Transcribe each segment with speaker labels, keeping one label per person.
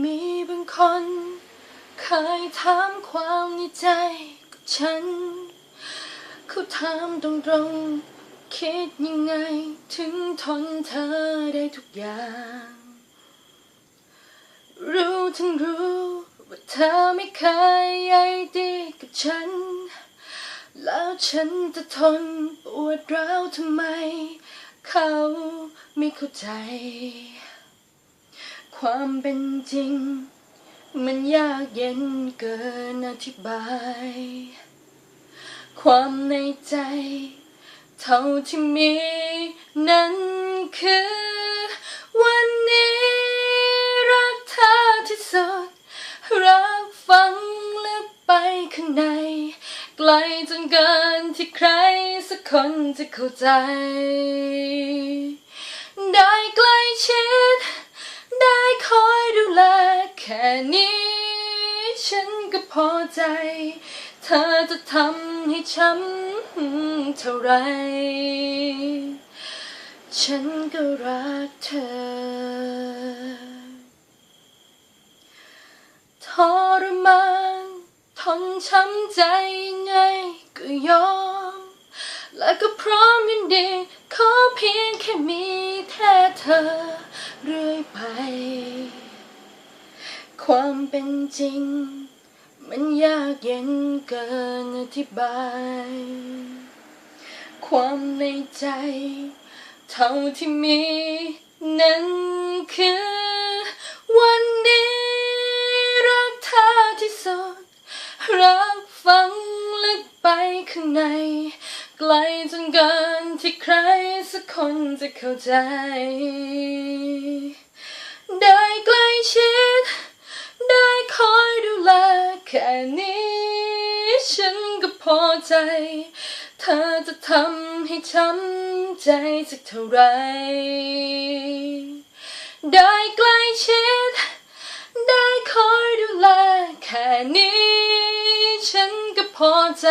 Speaker 1: มีบางคน เคยถามความในใจกับฉัน เขาถามตรงๆคิดยังไง ถึงทนเธอได้ทุกอย่าง รู้ทั้งรู้ว่าเธอไม่เคยใยดีกับฉัน แล้วฉันจะทนปวดร้าวทำไม เขาไม่เข้าใจ ความเป็นจริง มันยากเย็นเกินอธิบาย ความในใจ เท่าที่มีนั้นคือ วันนี้รักเธอที่สุดรักฟังลึกไปข้างใน ไกลจนเกินที่ใครสักคนจะเข้าใจ ได้ใกล้ชิด ก็พอใจ เธอจะทำให้ช้ำเท่าไร ฉันก็รักเธอ ทรมานทนช้ำใจไงก็ยอม และก็พร้อมยินดีขอเพียงแค่มีแค่เธอเรื่อยไป ความเป็นจริง มันยากเย็นเกินอธิบาย ความในใจ เท่าที่มี นั้นคือ วันนี้ รักเธอที่สุดรักฝังลึกไปข้างใน ไกลจนเกินที่ใครสักคนจะเข้าใจ นี้ฉันก็พอใจ เธอจะทำให้ช้ำใจสักเท่าไร ได้ใกล้ชิด ได้คอยดูแลแค่นี้ ฉันก็พอใจ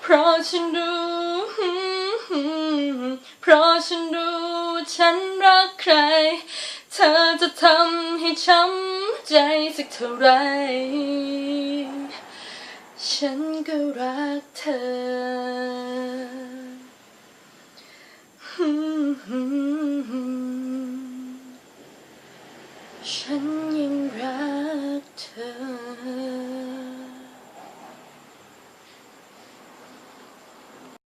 Speaker 1: เพราะฉันรู้ เพราะฉันรู้ฉันรักใคร เธอจะทำให้ช้ำใจสักเท่าไร ฉันก็รักเธอฉันยังรักเธอ